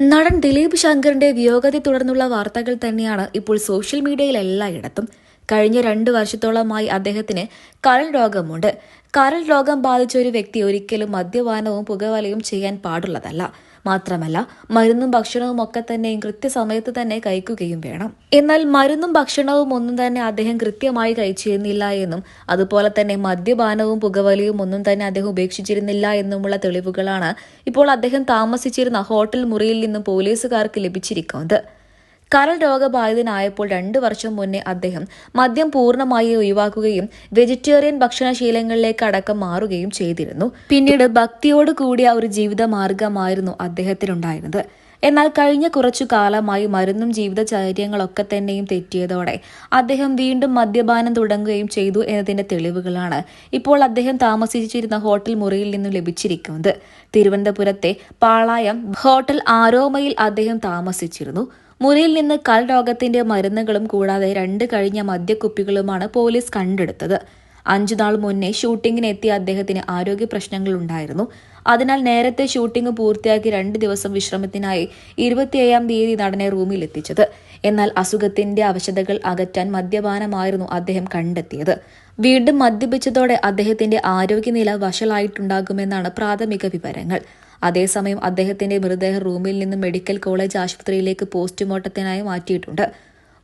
നടൻ ദിലീപ് ശങ്കറിന്റെ വിയോഗത്തെ തുടർന്നുള്ള വാർത്തകൾ തന്നെയാണ് ഇപ്പോൾ സോഷ്യൽ മീഡിയയിൽ എല്ലായിടത്തും. കഴിഞ്ഞ രണ്ട് വർഷത്തോളമായി അദ്ദേഹത്തിന് കരൾ രോഗമുണ്ട്. കരൾ രോഗം ബാധിച്ച ഒരു വ്യക്തി ഒരിക്കലും മദ്യപാനവും പുകവലയും ചെയ്യാൻ പാടുള്ളതല്ല. മാത്രമല്ല മരുന്നും ഭക്ഷണവും ഒക്കെ തന്നെയും കൃത്യസമയത്ത് തന്നെ കഴിക്കുകയും വേണം. എന്നാൽ മരുന്നും ഭക്ഷണവും ഒന്നും തന്നെ അദ്ദേഹം കൃത്യമായി കഴിച്ചിരുന്നില്ല എന്നും അതുപോലെ തന്നെ മദ്യപാനവും പുകവലിയും ഒന്നും തന്നെ അദ്ദേഹം ഉപേക്ഷിച്ചിരുന്നില്ല എന്നുമുള്ള തെളിവുകളാണ് ഇപ്പോൾ അദ്ദേഹം താമസിച്ചിരുന്ന ഹോട്ടൽ മുറിയിൽ നിന്നും പോലീസുകാർക്ക് ലഭിച്ചിരിക്കുന്നത്. കരൾ രോഗബാധിതനായപ്പോൾ രണ്ടു വർഷം മുന്നേ അദ്ദേഹം മദ്യം പൂർണമായി ഒഴിവാക്കുകയും വെജിറ്റേറിയൻ ഭക്ഷണശീലങ്ങളിലേക്ക് അടക്കം മാറുകയും ചെയ്തിരുന്നു. പിന്നീട് ഭക്തിയോട് കൂടിയ ഒരു ജീവിത മാർഗമായിരുന്നു അദ്ദേഹത്തിനുണ്ടായിരുന്നത് എന്നാൽ കഴിഞ്ഞ കുറച്ചു കാലമായി മരുന്നും ജീവിതചര്യങ്ങളൊക്കെ തന്നെയും തെറ്റിയതോടെ അദ്ദേഹം വീണ്ടും മദ്യപാനം തുടങ്ങുകയും ചെയ്തു എന്നതിന്റെ തെളിവുകളാണ് ഇപ്പോൾ അദ്ദേഹം താമസിച്ചിരുന്ന ഹോട്ടൽ മുറിയിൽ നിന്നും ലഭിച്ചിരിക്കുന്നത്. തിരുവനന്തപുരത്തെ പാളായം ഹോട്ടൽ ആരോമയിൽ അദ്ദേഹം താമസിച്ചിരുന്നു. മുറിയിൽ നിന്ന് കൽ രോഗത്തിന്റെ മരുന്നുകളും കൂടാതെ രണ്ട് കഴിഞ്ഞ മദ്യക്കുപ്പികളുമാണ് പോലീസ് കണ്ടെടുത്തത്. അഞ്ചു നാൾ മുന്നേ ഷൂട്ടിങ്ങിന് എത്തിയ അദ്ദേഹത്തിന് ആരോഗ്യ പ്രശ്നങ്ങൾ ഉണ്ടായിരുന്നു. അതിനാൽ നേരത്തെ ഷൂട്ടിംഗ് പൂർത്തിയാക്കി രണ്ട് ദിവസം വിശ്രമത്തിനായി ഇരുപത്തിയേഴാം തീയതി നടനെ റൂമിൽ എത്തിച്ചത്. എന്നാൽ അസുഖത്തിന്റെ അവശതകൾ അകറ്റാൻ മദ്യപാനമായിരുന്നു അദ്ദേഹം കണ്ടെത്തിയത്. വീണ്ടും മദ്യപിച്ചതോടെ അദ്ദേഹത്തിന്റെ ആരോഗ്യനില വഷളായിട്ടുണ്ടാകുമെന്നാണ് പ്രാഥമിക വിവരങ്ങൾ. അതേസമയം അദ്ദേഹത്തിന്റെ മൃതദേഹം റൂമിൽ നിന്ന് മെഡിക്കൽ കോളേജ് ആശുപത്രിയിലേക്ക് പോസ്റ്റ്മോർട്ടത്തിനായി മാറ്റിയിട്ടുണ്ട്.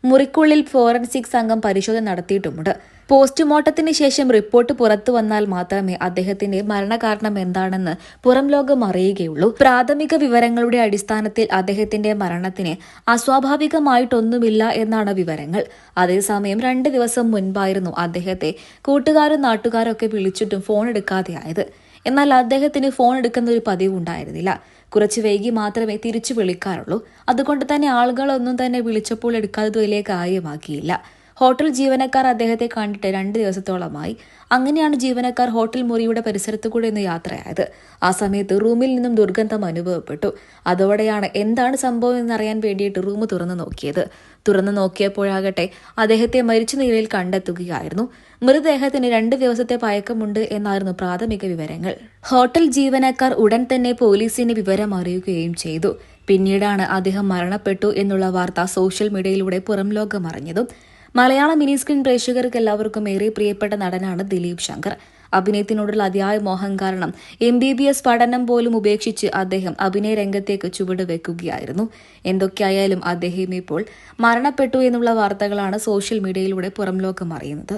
മുറിക്കുള്ളിൽ ഫോറൻസിക് സംഘം പരിശോധന നടത്തിയിട്ടുമുണ്ട്. പോസ്റ്റ്മോർട്ടത്തിന് ശേഷം റിപ്പോർട്ട് പുറത്തു വന്നാൽ മാത്രമേ അദ്ദേഹത്തിന്റെ മരണകാരണം എന്താണെന്ന് പുറം ലോകം അറിയുകയുള്ളൂ. പ്രാഥമിക വിവരങ്ങളുടെ അടിസ്ഥാനത്തിൽ അദ്ദേഹത്തിന്റെ മരണത്തിന് അസ്വാഭാവികമായിട്ടൊന്നുമില്ല എന്നാണ് വിവരങ്ങൾ. അതേസമയം രണ്ട് ദിവസം മുൻപായിരുന്നു അദ്ദേഹത്തെ കൂട്ടുകാരും നാട്ടുകാരൊക്കെ വിളിച്ചിട്ടും ഫോൺ എടുക്കാതെയായത്. എന്നാൽ അദ്ദേഹത്തിന് ഫോൺ എടുക്കുന്ന ഒരു പതിവ് ഉണ്ടായിരുന്നില്ല. കുറച്ച് വൈകി മാത്രമേ തിരിച്ചു വിളിക്കാറുള്ളൂ. അതുകൊണ്ട് തന്നെ ആളുകളൊന്നും തന്നെ വിളിച്ചപ്പോൾ എടുക്കാതെ വലിയ കാര്യമാക്കിയില്ല. ഹോട്ടൽ ജീവനക്കാർ അദ്ദേഹത്തെ കണ്ടിട്ട് രണ്ട് ദിവസത്തോളമായി അങ്ങനെയാണ് ജീവനക്കാർ ഹോട്ടൽ മുറിയുടെ പരിസരത്തു കൂടെ ഇന്ന് യാത്രയായത്. ആ സമയത്ത് റൂമിൽ നിന്നും ദുർഗന്ധം അനുഭവപ്പെട്ടു. അതോടെയാണ് എന്താണ് സംഭവം എന്നറിയാൻ വേണ്ടിയിട്ട് റൂം തുറന്നു നോക്കിയത്. തുറന്നു നോക്കിയപ്പോഴാകട്ടെ അദ്ദേഹത്തെ മരിച്ച നിലയിൽ കണ്ടെത്തുകയായിരുന്നു. മൃതദേഹത്തിന് രണ്ട് ദിവസത്തെ പയക്കമുണ്ട് എന്നായിരുന്നു പ്രാഥമിക വിവരങ്ങൾ. ഹോട്ടൽ ജീവനക്കാർ ഉടൻ തന്നെ പോലീസിന് വിവരം അറിയുകയും ചെയ്തു. പിന്നീടാണ് അദ്ദേഹം മരണപ്പെട്ടു എന്നുള്ള വാർത്ത സോഷ്യൽ മീഡിയയിലൂടെ പുറം ലോകം അറിഞ്ഞതും മലയാള മിനി സ്ക്രീൻ പ്രേക്ഷകർക്ക് എല്ലാവർക്കും ഏറെ പ്രിയപ്പെട്ട നടനാണ് ദിലീപ് ശങ്കർ. അഭിനയത്തിനോടുള്ള അതിയായ മോഹം കാരണം എം ബി ബി എസ് പഠനം പോലും ഉപേക്ഷിച്ച് അദ്ദേഹം അഭിനയ രംഗത്തേക്ക് ചുവട് വെക്കുകയായിരുന്നു എന്തൊക്കെയായാലും അദ്ദേഹം ഇപ്പോൾ മരണപ്പെട്ടു എന്നുള്ള വാർത്തകളാണ് സോഷ്യൽ മീഡിയയിലൂടെ പുറംലോകം അറിയുന്നത്.